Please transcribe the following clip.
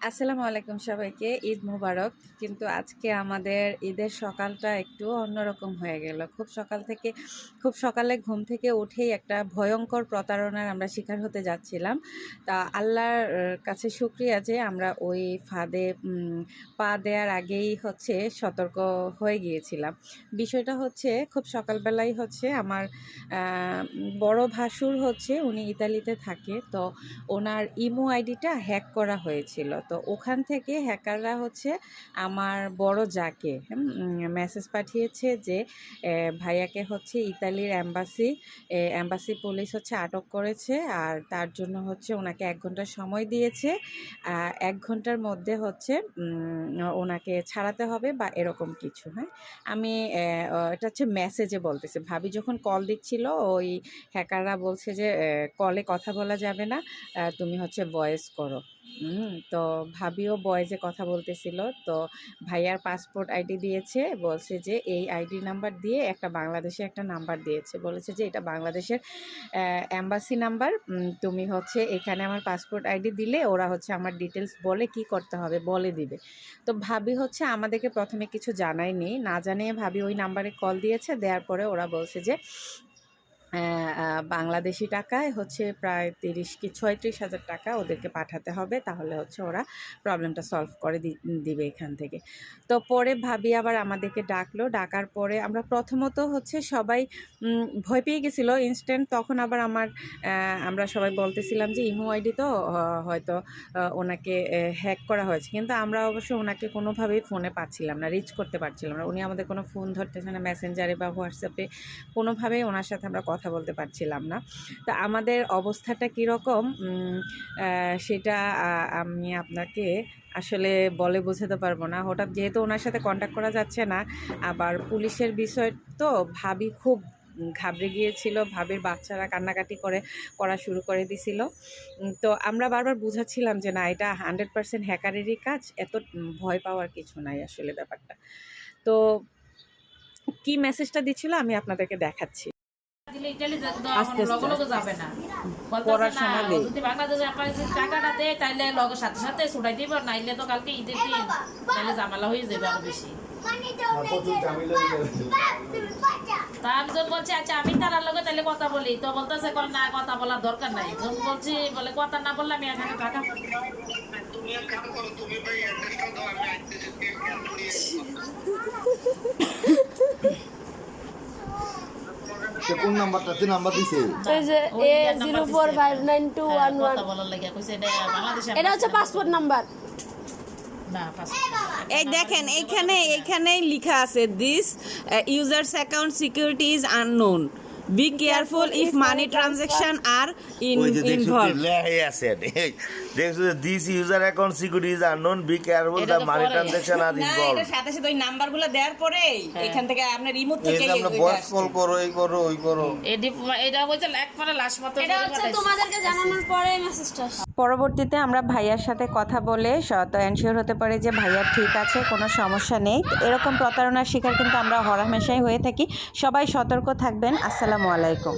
আসসালামু আলাইকুম সবাইকে, ঈদ মুবারক। কিন্তু আজকে আমাদের ঈদের সকালটা একটু অন্যরকম হয়ে গেল। খুব সকাল থেকে, খুব সকালে ঘুম থেকে উঠেই একটা ভয়ঙ্কর প্রতারণার আমরা শিকার হতে যাচ্ছিলাম। তা আল্লাহর কাছে শুক্রিয়া যে আমরা ওই ফাঁদে পা দেওয়ার আগেই হচ্ছে সতর্ক হয়ে গিয়েছিলাম। বিষয়টা হচ্ছে, খুব সকালবেলাই হচ্ছে আমার বড় ভাসুর হচ্ছে, উনি ইতালিতে থাকে। তো ওনার ইমো আইডিটা হ্যাক করা হয়েছিল। তো ওখান থেকে হ্যাকাররা হচ্ছে আমার বড় যাকে মেসেজ পাঠিয়েছে যে ভাইয়াকে হচ্ছে ইতালির অ্যাম্বাসি অ্যাম্বাসি পুলিশ হচ্ছে আটক করেছে আর তার জন্য হচ্ছে ওনাকে এক ঘণ্টা সময় দিয়েছে। এক ঘণ্টার মধ্যে হচ্ছে ওনাকে ছাড়াতে হবে বা এরকম কিছু হ্যাঁ? আমি এটা হচ্ছে মেসেজে বলতেছে। ভাবি যখন কল দিচ্ছিল, ওই হ্যাকাররা বলছে যে কলে কথা বলা যাবে না তুমি হচ্ছে ভয়েস করো। তো ভাবিও বয়েজে কথা বলতেছিল, তো ভাইয়ার পাসপোর্ট আইডি দিয়েছে, বলছে যে এই আইডি নাম্বার দিয়ে একটা বাংলাদেশে একটা নাম্বার দিয়েছে, বলেছে যে এটা বাংলাদেশের অ্যাম্বাসি নাম্বার তুমি হচ্ছে এখানে আমার পাসপোর্ট আইডি দিলে ওরা হচ্ছে আমার ডিটেলস বলে কি করতে হবে বলে দিবে। তো ভাবি হচ্ছে আমাদেরকে প্রথমে কিছু জানায়নি, না জানিয়ে ভাবি ওই নাম্বারে কল দিয়েছে, দেওয়ার পরে ওরা বলছে যে বাংলাদেশি টাকায় হচ্ছে প্রায় তিরিশ কি ছয়ত্রিশ হাজার টাকা ওদেরকে পাঠাতে হবে। তাহলে হচ্ছে ওরা প্রবলেমটা সলভ করে দিবে এখান থেকে। তো পরে ভাবি আবার আমাদেরকে ডাকলো। ডাকার পরে আমরা প্রথমত হচ্ছে সবাই ভয় পেয়ে গেছিল ইনস্ট্যান্ট তখন আবার আমার আমরা সবাই বলতেছিলাম যে, ইমো আইডি তো হয়তো ওনাকে হ্যাক করা হয়েছে। কিন্তু আমরা অবশ্য ওনাকে কোনোভাবেই ফোনে পাচ্ছিলাম না রিচ করতে পারছিলাম না। উনি আমাদের কোনো ফোন ধরতেছে না মেসেঞ্জারে বা হোয়াটসঅ্যাপে কোনোভাবেই ওনার সাথে আমরা কথা বলতে পারছিলাম না। তা আমাদের অবস্থাটা কীরকম? সেটা আমি আপনাকে আসলে বলে বোঝাতে পারব না। হঠাৎ যেহেতু ওনার সাথে কন্ট্যাক্ট করা যাচ্ছে না, আবার পুলিশের বিষয় তো ভাবি খুব ঘাবড়ে গিয়েছিল, ভাবির বাচ্চারা কান্নাকাটি করে, করা শুরু করে দিছিল। তো আমরা বারবার বুঝাচ্ছিলাম যে না, এটা হান্ড্রেড পার্সেন্ট হ্যাকারেরই কাজ, এত ভয় পাওয়ার কিছু নাই আসলে ব্যাপারটা। তো কি মেসেজটা দিচ্ছিল আমি আপনাদেরকে দেখাচ্ছি। ইটালি আস্তে আস্তে, লগে লগে আস্তে যাবে না। পড়ার সময় যদি বাংলাদেশে আপনার টাকাটা দেয় তাইলে লগে সাথে সাথে ছুটাই দিব নাইলে তো কালকে ঈদের দিন। তাইলে ঝামেলা হয়ে যাবে আরও বেশি। তা আমি বলছি আচ্ছা আমি তার লগে তাইলে কথা বলি। তো বলতেছে না কথা বলার দরকার নাই। বলছি বলে কথা না বললে আমি এখানে টাকা তুমি এক কাম করো তুমি ভাই অ্যাড্রেসটা দাও আমি আইতেছি সে কোন নাম্বারটা তিন নাম্বার দিছে? এই যে A zero four. Five nine two one one কথা বলার লাগে। কইছে এটা বাংলাদেশে এটা হচ্ছে পাসপোর্ট নাম্বার এই দেখেন এইখানে এখানেই লেখা আছে this users account security is unknown be careful if money transaction are in involve লেহাই আছে। দেখছ যে this user account security is unknown be careful তো মানি। ট্রানজাকশন আর ইনভলভ সাথে সাথে ওই নাম্বারগুলো দেওয়ার পরে এখান থেকে আপনার রিমোট থেকে আমরা ভয়েস কল করো এই করো ওই করো। এটা হচ্ছে একবারে লাশ মতো এটা হচ্ছে তোমাদেরকে জানানোর পরে মেসেজটা পরবর্তীতে আমরা ভাইয়ার সাথে কথা বলে শত এনশিওর হতে পারে যে ভাইয়া ঠিক আছে কোনো সমস্যা নেই। এরকম প্রতারণার শিকার কিন্তু আমরা হরহামেশাই হয়ে থাকি। সবাই সতর্ক থাকবেন। আসসালামু আলাইকুম